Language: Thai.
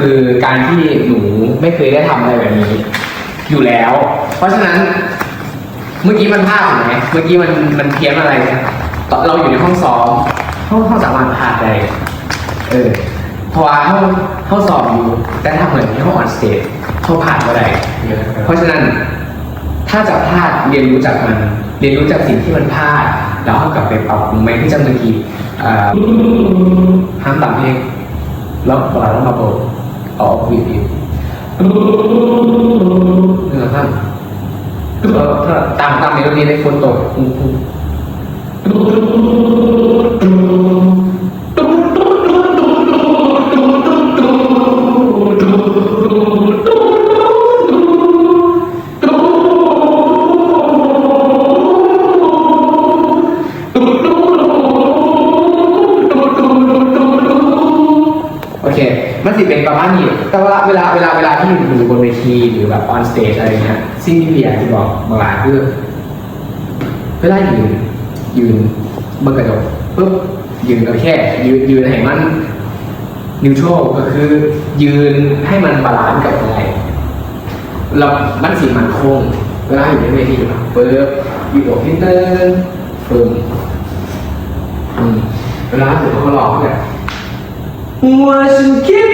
คือการที่หนูไม่เคยได้ทำอะไรแบบนี้ อยู่แล้ว เพราะฉะนั้น เมื่อกี้มันพลาดถูกไหมเมื่อกี้มันมันเพี้ยนอะไรเนี่ยเราอยู่ในห้องซ้อมห้องห้องสามารถพลาดได้เออเพราะว่าห้องห้องสอบอยู่ แต่ถ้าเหมือนที่ห้องออนสเตจเขาผ่านก็ได้เพราะฉะนั้น ถ้าจะพลาดเรียนรู้จากมัน เรียนรู้จากสิ่งที่มันพลาดแล้วเอากลับไปปรับปรุงไหมที่จำเมื่อกี้เอ่อห้ามต่ำเพลงแล้วปล่อยแล้วมาโบ ออกวีดีเนื้อห้ามแล้วถ้าตามตามเมโลดี้ในฝนตกปุ้งปุ้งโอเค มันสิเป็นประมาณนี้ แต่ว่าเวลาเวลาเวลาที่อยู่บนเวทีหรือแบบออนสเตจอะไรเงี้ยสิ่งที่พี่อยากจะบอกบางหลายคือเวลายืนยืนบนกระจกปุ๊บยืนก็แค่ ยืนยืนให้มันนิวทรัลก็คือ ยืนให้มันบาลานซ์กับอะไรแล้วมันสีมันคงเวลาอยู่ในเวทีแบบปุ๊บยืดอกนิดนึงปึ้มอืมเวลาถึงเขาร้องเนี่ยว่าฉันคิด